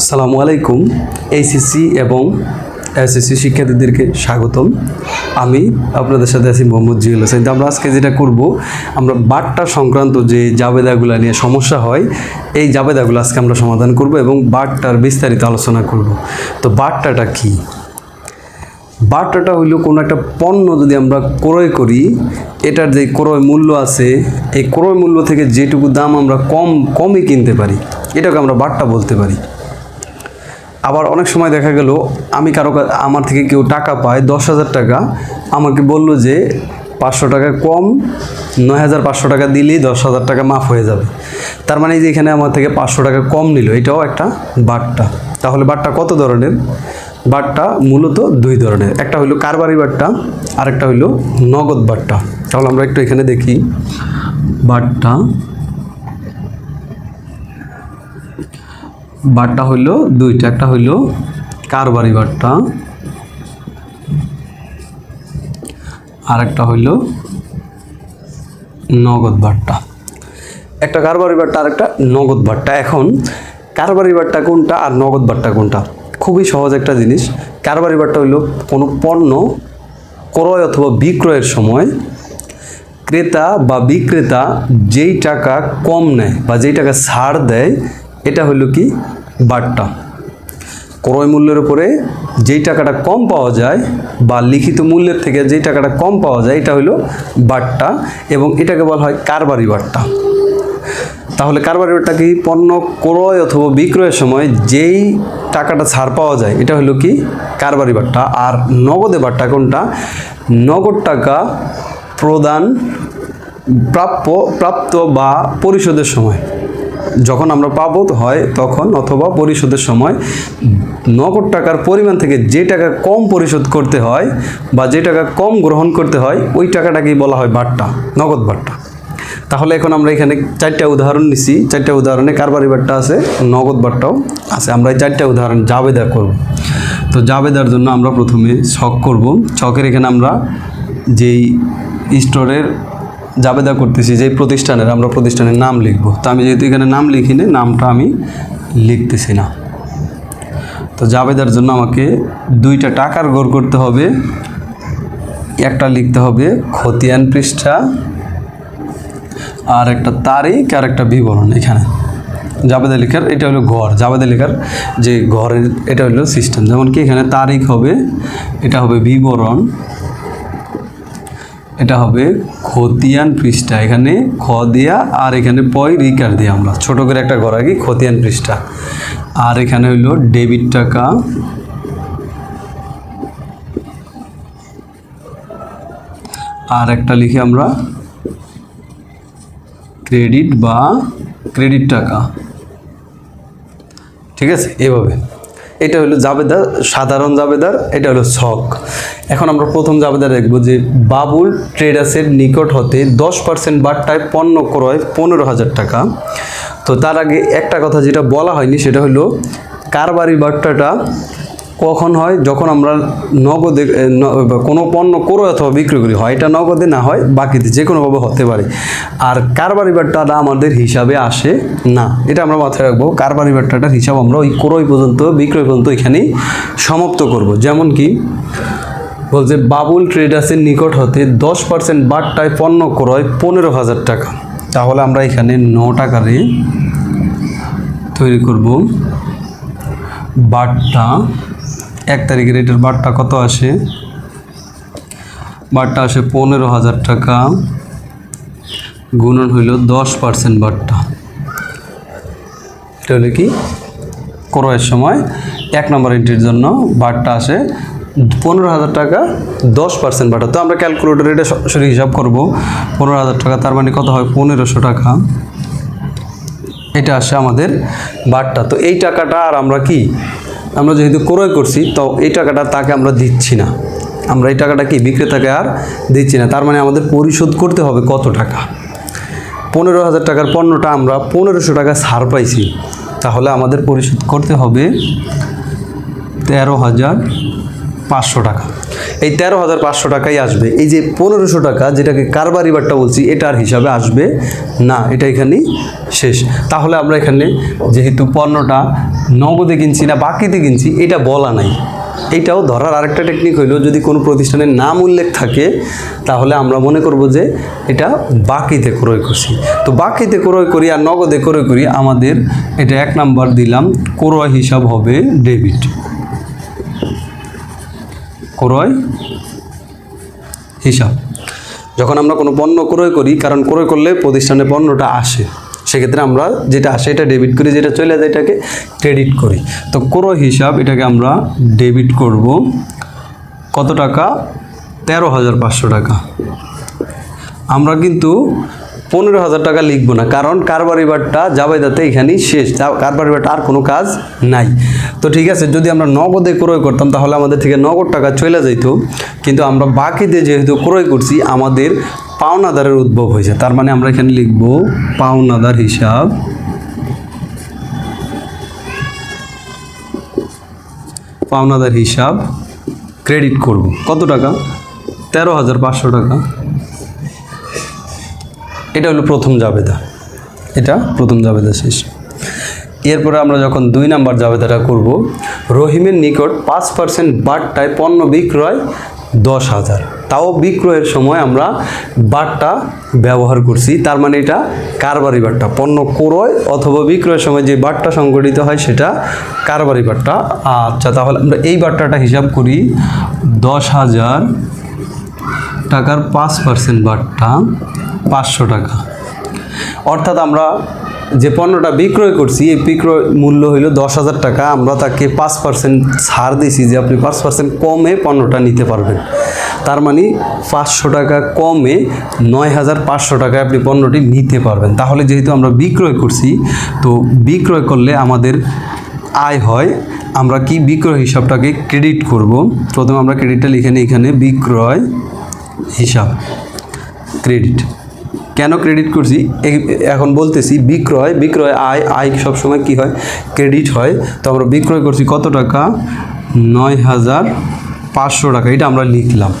আসসালামু আলাইকুম এইচএসসি এবং এসএসসি শিক্ষার্থীদেরকে স্বাগতম। আমি আপনাদের সাথে আছি মোহাম্মদ জিউল হোসেন। আমরা আজকে যেটা করব, আমরা বাট্টা সংক্রান্ত যে জাবেদাগুলো নিয়ে সমস্যা হয়, এই জাবেদাগুলো আজকে আমরা সমাধান করব এবং বাট্টার বিস্তারিত আলোচনা করব। তো বাট্টাটা কী? বার্তাটা হইল কোনো একটা পণ্য যদি আমরা ক্রয় করি, এটার যে ক্রয় মূল্য আছে, এই ক্রয় মূল্য থেকে যেটুকু দাম আমরা কম, কমই কিনতে পারি, এটাকে আমরা বার্তা বলতে পারি। আবার অনেক সময় দেখা গেল, আমি কারও আমার থেকে কেউ টাকা পায় দশ হাজার টাকা, আমাকে বলল যে পাঁচশো টাকা কম, নয় হাজার পাঁচশো টাকা দিলেই দশ হাজার টাকা মাফ হয়ে যাবে। তার মানে যে এখানে আমার থেকে পাঁচশো টাকা কম নিল, এটাও একটা বাট্টা। তাহলে বাট্টা কত ধরনের? বাট্টা মূলত দুই ধরনের, একটা হইল কারবারি বাট্টা, আরেকটা হইল নগদ বাট্টা। তাহলে আমরা একটু এখানে দেখি। বাট্টা বাট্টা হইল দুইটা, একটা হইল কারবারি বাট্টা আর একটা হইল নগদ বাট্টা একটা কারবারি বাট্টা আর একটা নগদ বাট্টা এখন কারবারি বাট্টা কোনটা আর নগদ বাট্টা কোনটা? খুবই সহজ একটা জিনিস। কারবারি বাট্টা হইল কোনো পণ্য ক্রয় অথবা বিক্রয়ের সময় ক্রেতা বা বিক্রেতা যেই টাকা কম নেয় বা যেই টাকা ছাড় দেয়, এটা হলো কি বাট্টা ক্রয় মূল্যের উপরে যেই টাকাটা কম পাওয়া যায় বা লিখিত মূল্যের থেকে যেই টাকাটা কম পাওয়া যায়, এটা হলো বাট্টা এবং এটাকে বলা হয় কারবারি বাট্টা তাহলে কারবারি বাট্টা কি? পণ্য ক্রয় অথবা বিক্রয়ের সময় যেই টাকাটা ছাড় পাওয়া যায়, এটা হলো কি? কারবারি বাট্টা আর নগদে বাট্টা কোনটা? নগদ টাকা প্রদান প্রাপ্য, প্রাপ্ত বা পরিশোধের সময়। যখন আমরা পাবো, হয় তখন অথবা পরিশোধের সময় নগদ টাকার পরিমাণ থেকে যে টাকা কম পরিশোধ করতে হয় বা যে টাকা কম গ্রহণ করতে হয়, ওই টাকাটাকেই বলা হয় বাট্টা, নগদ বাট্টা। তাহলে এখন আমরা এখানে চারটা উদাহরণ নিছি। চারটা উদাহরণে কারবারি বাট্টা আছে? নগদ বাট্টাও আছে। আমরা এই চারটা উদাহরণ জাবেদা করব। তো জাবেদার জন্য আমরা প্রথমে ছক করব। ছকের এখানে আমরা যেই স্টোরের জাবেদা করতেছি, যেই প্রতিষ্ঠানের, আমরা প্রতিষ্ঠানের নাম লিখব। তো আমি যেহেতু এখানে নাম লিখি না নামটা আমি লিখতেছি না। তো জাবেদার জন্য আমাকে দুইটা টাকার গড় করতে হবে, একটা লিখতে হবে খতিয়ান পৃষ্ঠা আর একটা তারিখ আর একটা বিবরণ এখানে। জাবেদা লেখার, এটা হলো ঘর। জাবেদা লেখার যে ঘরের, এটা হলো সিস্টেম যেমন কি এখানে তারিখ হবে, এটা হবে বিবরণ। এটা হবে খতিয়ান পৃষ্ঠা। এখানে খ দিয়া আর এখানে পয় রিকার দিয়ে আমরা। ছোট করে একটা ঘর আঁকি, খতিয়ান পৃষ্ঠা। আর এখানে হইল ডেবিট টাকা। আর একটা লিখি আমরা ক্রেডিট বা ক্রেডিট টাকা। ঠিক আছে? এভাবে। এটা হলো জাবেদার, সাধারণ জাবেদার, এটা হলো ছক। এখন আমরা প্রথম জাবেদার দেখব যে বাবুল ট্রেডার্সের নিকট হতে দশ পার্সেন্ট বাট্টায় পণ্য ক্রয় পনেরো হাজার টাকা। তো তার আগে একটা কথা যেটা বলা হয়নি, সেটা হলো কারবারি বাট্টাটা কখন হয়? যখন আমরা নগদে কোনো পণ্য ক্রয় অথবা বিক্রি করি, হয় এটা নগদে না হয়, বাকিতে যে কোনোভাবে হতে পারে। আর কারবারি বাট্টাটা আমাদের হিসাবে আসে? না, এটা আমরা মাথায় রাখব। কারবারি বাট্টাটার হিসাব আমরা ওই ক্রয় পর্যন্ত, বিক্রয় পর্যন্ত এখানেই সমাপ্ত করব। যেমন কি, বলছে, বাবুল ট্রেডার্সের নিকট হতে দশ পার্সেন্ট বাট্টায় পণ্য ক্রয় পনেরো হাজার টাকা। তাহলে আমরা এখানে ন টাকারে তৈরি করব। বাট্টা এক তারিখের এটার বাট্টা কত আসে? বাট্টা আসে পনেরো হাজার টাকা। গুণন হইল দশ পার্সেন্ট বাট্টা এটা হলো কি? ক্রয়ের সময় এক নম্বর এন্ট্রির জন্য বাট্টা আসে পনেরো হাজার টাকা, দশ পার্সেন্ট বাটা তো আমরা ক্যালকুলেটর এটা সরাসরি হিসাব করব। পনেরো হাজার টাকা, তার মানে কত হয়? পনেরোশো টাকা। এটা আসে আমাদের বাট্টা তো এই টাকাটা আর আমরা কি আমরা যেহেতু ক্রয় করছি, তো এই টাকাটা তাকে আমরা দিচ্ছি না। আমরা এই টাকাটা কি বিক্রেতাকে আর দিচ্ছি না, তার মানে আমাদের পরিশোধ করতে হবে কত টাকা? পনেরো হাজার টাকার পণ্যটা আমরা পনেরোশো টাকা ছাড় পাইছি, তাহলে আমাদের পরিশোধ করতে হবে তেরো হাজার পাঁচশো টাকা। এই তেরো হাজার পাঁচশো টাকাই আসবে। এই যে পনেরোশো টাকা, যেটাকে কারবারি বারটা বলছি, এটার হিসাবে আসবে। না, এটা এখানেই শেষ। তাহলে আমরা এখানে যেহেতু পণ্যটা নগদে কিনছি না, বাকিতে কিনছি, এটা বলা নাই। এইটাও ধরার আরেকটা টেকনিক হইল, যদি কোনো প্রতিষ্ঠানের নাম উল্লেখ থাকে, তাহলে আমরা মনে করব যে এটা বাকিতে ক্রয় করছি। তো বাকিতে ক্রয় করি আর নগদে ক্রয় করি, আমাদের এটা এক নাম্বার দিলাম, ক্রয় হিসাব হবে ডেবিট। ক্রয় হিসাব। যখন আমরা কোনো পণ্য ক্রয় করি, কারণ ক্রয় করলে প্রতিষ্ঠানে পণ্যটা আসে, সেক্ষেত্রে আমরা যেটা আসে এটা ডেবিট করি যেটা চলে যায় এটাকে ক্রেডিট করি। তো ক্রয় হিসাব এটাকে আমরা ডেবিট করব কত টাকা? তেরো হাজার পাঁচশো টাকা। আমরা কিন্তু পনেরো হাজার টাকা লিখব না, কারণ কারবারি বারটা জাবেদাতে এখানেই শেষ। যা- কারবারি বারটা আর কোনো কাজ নাই। তো ঠিক আছে, যদি আমরা নগদে ক্রয় করতাম, তাহলে আমাদের থেকে নগদ টাকা চলে যেত কিন্তু আমরা বাকিতে যেহেতু ক্রয় করছি, আমাদের পাওনাদারের উদ্ভব হয়েছে। তার মানে আমরা এখানে লিখব পাওনাদার হিসাব। পাওনাদার হিসাব ক্রেডিট করব। কত টাকা? তেরো হাজার পাঁচশো টাকা। এটা হলো প্রথম জাবেদা। এটা প্রথম জাবেদা শেষ। এরপরে আমরা যখন দুই নাম্বার জাবেদাটা করব, রহিমের নিকট পাঁচ পার্সেন্ট বাটটায় পণ্য বিক্রয় দশ হাজার। তাও বিক্রয়ের সময় আমরা বাটটা ব্যবহার করছি, তার মানে এটা কারবারি বাট্টা, পণ্য ক্রয় অথবা বিক্রয়ের সময় যে বাট্টা সংগঠিত হয় সেটা কারবারি বাট্টা। আচ্ছা তাহলে আমরা এই বাট্টাটা হিসাব করি দশ হাজার টাকার পাঁচ পার্সেন্ট বাট্টা পাঁচশো টাকা। অর্থাৎ আমরা যে পণ্যটা বিক্রয় করছি, এই বিক্রয় মূল্য হইল দশ হাজার টাকা। আমরা তাকে পাঁচ পার্সেন্ট ছাড় দিছি যে আপনি পাঁচ পার্সেন্ট কমে পণ্যটা নিতে পারবেন। তার মানে পাঁচশো টাকা কমে নয় হাজার পাঁচশো টাকায় আপনি পণ্যটি নিতে পারবেন। তাহলে যেহেতু আমরা বিক্রয় করছি, তো বিক্রয় করলে আমাদের আয় হয়। আমরা কি বিক্রয় হিসাবটাকে ক্রেডিট করব? প্রথমে আমরা ক্রেডিটটা লিখে নিই এখানে, বিক্রয় হিসাব ক্রেডিট কেন ক্রেডিট করছি? এখন বলতেছি বিক্রয় বিক্রয় আয় আয় সবসময় কি হয়? ক্রেডিট হয়। তো আমরা বিক্রয় করছি কত টাকা? নয় হাজার পাঁচশো টাকা। এটা আমরা লিখলাম।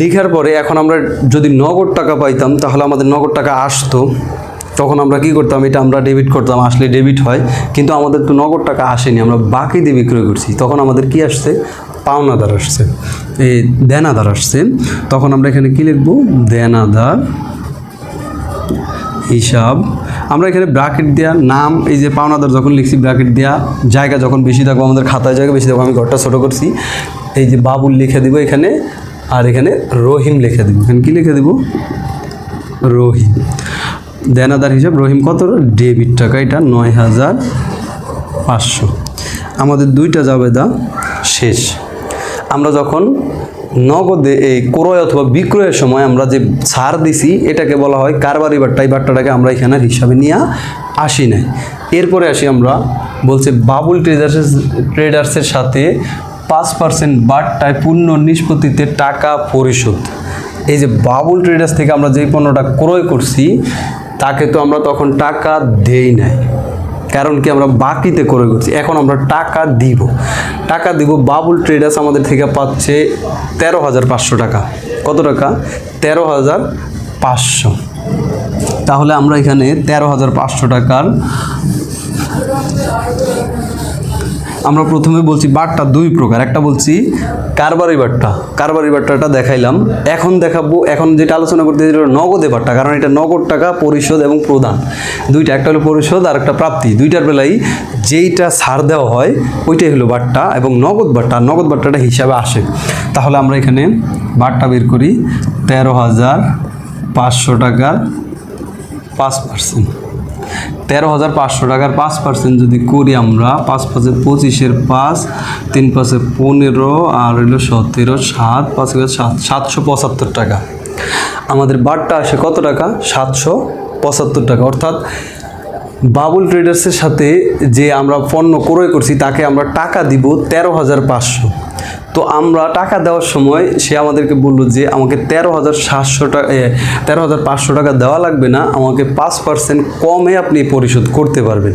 লিখার পরে এখন আমরা যদি নগদ টাকা পাইতাম, তাহলে আমাদের নগদ টাকা আসতো। তখন আমরা কি করতাম? এটা আমরা ডেবিট করতাম, আসলে ডেবিট হয়। কিন্তু আমাদের তো নগদ টাকা আসেনি, আমরা বাকি দিয়ে বিক্রয় করছি। তখন আমাদের কি আসছে? পাওনাদার আসছে, এই দেনাদার আসছে, তখন আমরা এখানে কি লিখব? দেনাদার হিসাব। আমরা এখানে ব্র্যাকেট দেওয়া নাম, এই যে পাওনাদার যখন লিখছি, ব্র্যাকেট দেওয়া জায়গা যখন বেশি থাকব, আমাদের খাতায় জায়গা বেশি থাকব, আমি ঘরটা ছোটো করছি, এই যে বাবুল লিখে দিব এখানে, আর এখানে রহিম লিখে দিব। এখানে কী লিখে দিব? রহিম। দেনাদার হিসাব, রহিম কত? ডেবিট টাকা, এটা নয় হাজার পাঁচশো। আমাদের দুইটা জাবেদা শেষ। আমরা যখন নগদে এই ক্রয় অথবা বিক্রয়ের সময় আমরা যে ছাড় দিছি, এটাকে বলা হয় কারবারি বাট্টা। এই বাট্টাটাকে আমরা এখানে হিসাবে নিয়ে আসি নাই। এরপরে আসি আমরা, বলছে বাবুল ট্রেডার্সের ট্রেডার্সের সাথে পাঁচ পার্সেন্ট বাট্টায় পূর্ণ নিষ্পত্তিতে টাকা পরিশোধ। এই যে বাবুল ট্রেডার্স থেকে আমরা যেই পণ্যটা ক্রয় করছি, তাকে তো আমরা তখন টাকা দেই নাই। কারণ কি আমরা বাকিতে করে করছি। এখন আমরা টাকা দিব। টাকা দিব, বাবুল ট্রেডার্স আমাদের থেকে পাচ্ছে তেরো হাজার পাঁচশো টাকা। কত টাকা? তেরো হাজার পাঁচশো। তাহলে আমরা এখানে তেরো হাজার পাঁচশো টাকার আমরা প্রথমে বলছি বাটটা দুই প্রকার। একটা বলছি কারবারি বাট্টা কারবারি বাট্টাটা দেখাইলাম। এখন দেখাবো, এখন যেটা আলোচনা করতে নগদে বাট্টা কারণ এটা নগদ টাকা, পরিশোধ এবং প্রদান। দুইটা, একটা হলো পরিশোধ আর একটা প্রাপ্তি। দুইটার বেলায় যেইটা ছাড় দেওয়া হয়, ওইটাই হলো বাট্টা এবং নগদ বাট্টা নগদ বাট্টাটা হিসাবে আসে। তাহলে আমরা এখানে বাট্টা বের করি। তেরো হাজার পাঁচশো টাকার পাঁচ পার্সেন্ট তেরো হাজার পাঁচশো টাকার পাঁচ পার্সেন্ট যদি করি আমরা, পাঁচ পাঁচে পঁচিশের পাঁচ, তিন পাঁচে পনেরো, আর হইল সতেরো, সাত, পাঁচ সাত, সাতশো পঁচাত্তর টাকা। আমাদের বারটা আসে কত টাকা? সাতশো পঁচাত্তর টাকা। অর্থাৎ বাবুল ট্রেডার্সের সাথে যে আমরা পণ্য ক্রয় করছি, তাকে আমরা টাকা দিব তেরো হাজার পাঁচশো। তো আমরা টাকা দেওয়ার সময় সে আমাদেরকে বলল যে আমাকে তেরো হাজার সাতশো টাকা তেরো হাজার পাঁচশো টাকা দেওয়া লাগবে না, আমাকে পাঁচ পার্সেন্ট কমে আপনি পরিশোধ করতে পারবেন।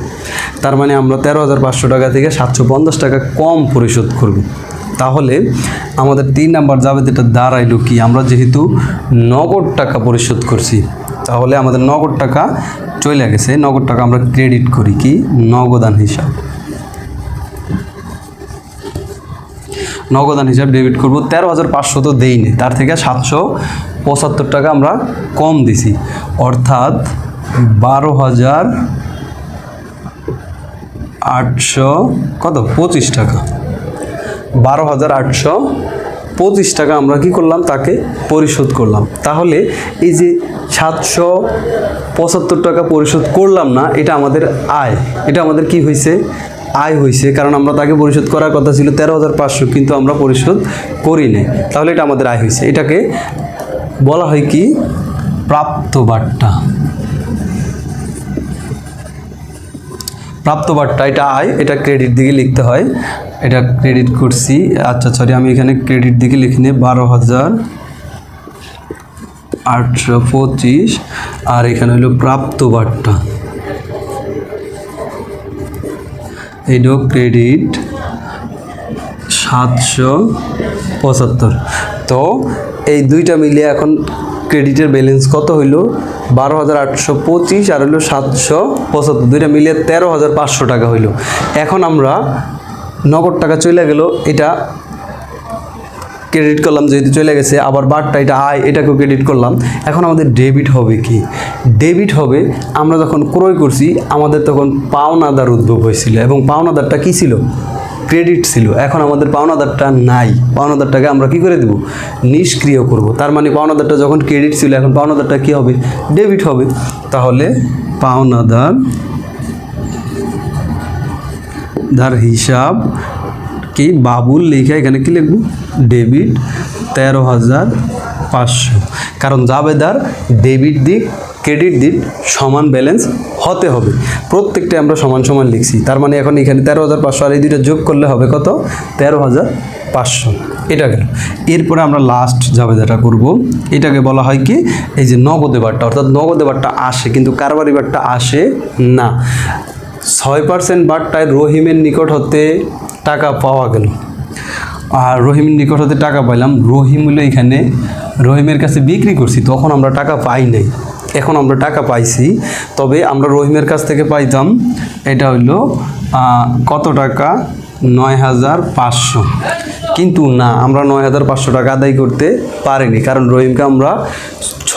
তার মানে আমরা তেরো হাজার পাঁচশো টাকা থেকে সাতশো পঞ্চাশ টাকা কম পরিশোধ করব। তাহলে আমাদের তিন নাম্বার যাবে যেটা দাঁড়াইলো কি? আমরা যেহেতু নগদ টাকা পরিশোধ করছি, তাহলে আমাদের নগদ টাকা চলে গেছে। নগদ টাকা আমরা ক্রেডিট করি কি? নগদান হিসাব। নগদান হিসাব ডেবিট করব। তেরো হাজার পাঁচশো তো দেইনি। তার থেকে সাতশো পঁচাত্তর টাকা আমরা কম দিছি। অর্থাৎ বারো হাজার আটশো কত? পঁচিশ টাকা। বারো হাজার আটশো পঁচিশ টাকা আমরা কি করলাম? তাকে পরিশোধ করলাম। তাহলে এই যে সাতশো পঁচাত্তর টাকা পরিশোধ করলাম না, এটা আমাদের আয়। এটা আমাদের কি হয়েছে আয় হয়েছে কারণ আমরা তাকে পরিশোধ করার কথা ছিল তেরো হাজার পাঁচশো, কিন্তু আমরা পরিশোধ করি নাই। তাহলে এটা আমাদের আয় হয়েছে এটাকে বলা হয় কি? প্রাপ্ত বার্তা প্রাপ্ত বার্তা এটা আয়, এটা ক্রেডিট দিকে লিখতে হয়। এটা ক্রেডিট করছি। আচ্ছা সরি আমি এখানে ক্রেডিট দিকে লিখে নিই। বারো হাজার আটশো পঁচিশ। আর এখানে হলো প্রাপ্ত বার্তা এইটাও ক্রেডিট সাতশো পঁচাত্তর। তো এই দুইটা মিলিয়ে এখন ক্রেডিটের ব্যালেন্স কত হইল? বারো হাজার আটশো পঁচিশ আর হইল সাতশো পঁচাত্তর। দুইটা মিলিয়ে তেরো হাজার পাঁচশো টাকা হইল। এখন আমরা নগদ টাকা চলে গেল। এটা ক্রেডিট করলাম, যেহেতু চলে গেছে, আবার বারটা এটা আয়, এটাকেও ক্রেডিট করলাম। এখন আমাদের ডেবিট হবে কি? ডেবিট হবে, আমরা যখন ক্রয় করছি, আমাদের তখন পাওনাদার উদ্ভব হয়েছিল। এবং পাওনাদারটা কী ছিল? ক্রেডিট ছিল। এখন আমাদের পাওনাদারটা নাই। পাওনাদারটাকে আমরা কি করে দেব? নিষ্ক্রিয় করব। তার মানে পাওনাদারটা যখন ক্রেডিট ছিল, এখন পাওনাদারটা কি হবে? ডেবিট হবে। তাহলে পাওনাদার দার হিসাব কি? বাবুল লিখে এখানে কি লিখব? ডেবিট তেরো হাজার পাঁচশো। কারণ জাবেদার ডেবিট দিক, ক্রেডিট দিক সমান ব্যালেন্স হতে হবে। প্রত্যেকটা আমরা সমান সমান লিখছি। তার মানে এখন এখানে তেরো হাজার পাঁচশো আর এই দুটো যোগ করলে হবে কত? তেরো হাজার পাঁচশো। এটা গেল। এরপরে আমরা লাস্ট জাবেদাটা করব। এটাকে বলা হয় কি? এই যে নগদে বারটা অর্থাৎ নগদে বারটা আসে, কিন্তু কারবারি বারটা আসে না। ছয় পার্সেন্ট বারটায় রহিমের নিকট হতে টাকা পাওয়া গেল। আর রহিমের নিকট হতে টাকা পাইলাম। রহিম হলো এখানে রহিমের কাছে বিক্রি করছি, তখন আমরা টাকা পাই নাই। এখন আমরা টাকা পাইছি, তবে আমরা রহিমের কাছ থেকে পাইতাম, এটা হইল কত টাকা? নয় হাজার পাঁচশো। কিন্তু না, আমরা নয় হাজার পাঁচশো টাকা আদায় করতে পারিনি, কারণ রহিমকে আমরা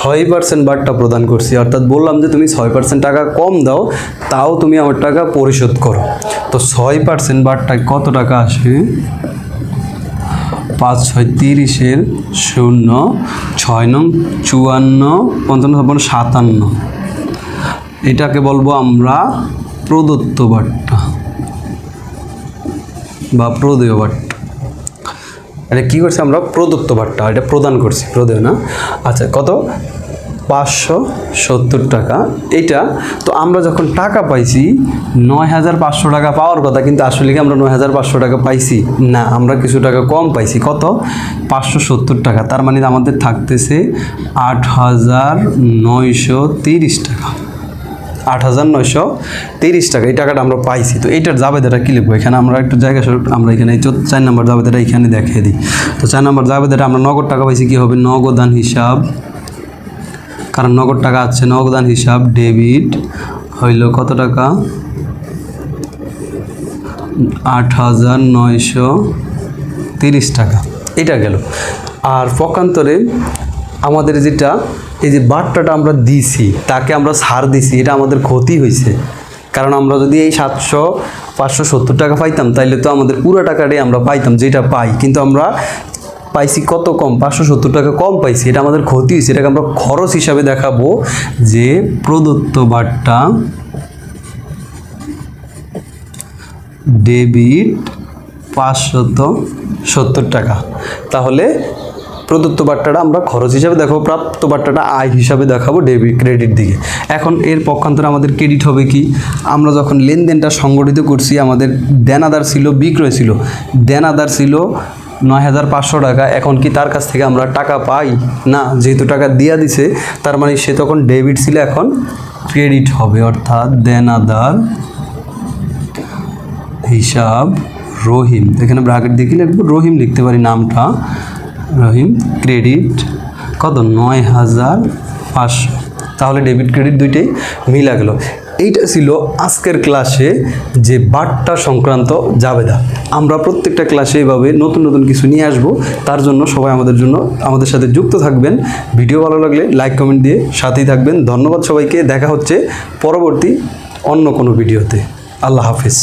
ছয় পার্সেন্ট বারটা প্রদান করছি। অর্থাৎ বললাম যে তুমি ছয় পার্সেন্ট টাকা কম দাও, তাও তুমি আমার টাকা পরিশোধ করো। তো ছয় পার্সেন্ট বারটায় কত টাকা আসে পাঁচ, ছয়, তিরিশের শূন্য, ছয় নং চুয়ান্ন, পঞ্চান্ন, ছাপ্পান্ন, সাতান্ন। এটাকে বলব আমরা প্রদত্ত বার্তা বা প্রদেয় বার্তা এটা কী করছি আমরা? প্রদত্ত বার্তা এটা প্রদান করছি, প্রদেয় না? আচ্ছা কত? পাঁচশো সত্তর টাকা। এটা, তো আমরা যখন টাকা পাইছি, নয় হাজার পাঁচশো টাকা পাওয়ার কথা, কিন্তু আসলে কি আমরা নয় হাজার পাঁচশো টাকা পাইছি? না, আমরা কিছু টাকা কম পাইছি। কত? পাঁচশো সত্তর টাকা। তার মানে আমাদের থাকতেছে আট হাজার নয়শো তিরিশ টাকা। আট হাজার নয়শো তিরিশ টাকা এই টাকাটা আমরা পাইছি। তো এইটার জাবেদাটা কী লিখব? এখানে আমরা একটু জায়গা স্বরূপ আমরা এখানে চার নম্বর জাবেদাটা এখানে দেখিয়ে দিই। তো চার নম্বর জাবেদাটা আমরা নগদ টাকা পাইছি, কী হবে? নগদান হিসাব কারণ নগদ টাকা আছে, নগদান হিসাব, ডেবিট হইল কত টাকা? আট হাজার নয়শো তিরিশ টাকা। এটা গেল। আর পক্ষান্তরে আমাদের যেটা, এই যে বার্তাটা আমরা দিছি, তাকে আমরা ছাড় দিছি, এটা আমাদের ক্ষতি হয়েছে কারণ আমরা যদি এই সাতশো, পাঁচশো সত্তর টাকা পাইতাম, তাইলে তো আমাদের পুরো টাকাটাই আমরা পাইতাম, যেটা পাই। কিন্তু আমরা পাইছি, কত কম? পাঁচশো সত্তর টাকা কম পাইছি। এটা আমাদের ক্ষতি হয়েছে। এটাকে আমরা খরচ হিসাবে দেখাবো যে প্রদত্ত বার্তা ডেবিট পাঁচশত সত্তর টাকা। তাহলে প্রদত্ত বার্তাটা আমরা খরচ হিসাবে দেখাবো, প্রাপ্ত বার্তাটা আয় হিসাবে দেখাবো ডেবিট, ক্রেডিট দিকে। এখন এর পক্ষান্তরে আমাদের ক্রেডিট হবে কি? আমরা যখন লেনদেনটা সংগঠিত করছি, আমাদের দেনাদার ছিল, বিক্রয় ছিল। দেনাদার ছিল নয় হাজার পাঁচশো টাকা। এখন কি তার কাছ থেকে আমরা টাকা পাই? না, যেহেতু টাকা দিয়া দিছে, তার মানে সে তখন ডেবিট ছিল এখন ক্রেডিট হবে। অর্থাৎ দেনাদার হিসাব রহিম। এখানে ব্রাকেট দিয়ে কি রহিম লিখতে পারি নামটা। রহিম ক্রেডিট কত? নয় হাজার পাঁচশো। তাহলে ডেবিট ক্রেডিট দুইটাই মিলা গেল। এইটা ছিল আজকের ক্লাসে যে বার্তা সংক্রান্ত জাবেদা। আমরা প্রত্যেকটা ক্লাসে এভাবে নতুন নতুন কিছু নিয়ে আসব। তার জন্য সবাই আমাদের জন্য আমাদের সাথে যুক্ত থাকবেন। ভিডিও ভালো লাগলে লাইক, কমেন্ট দিয়ে সাথেই থাকবেন। ধন্যবাদ সবাইকে। দেখা হচ্ছে পরবর্তী অন্য কোনো ভিডিওতে। আল্লাহ হাফিজ।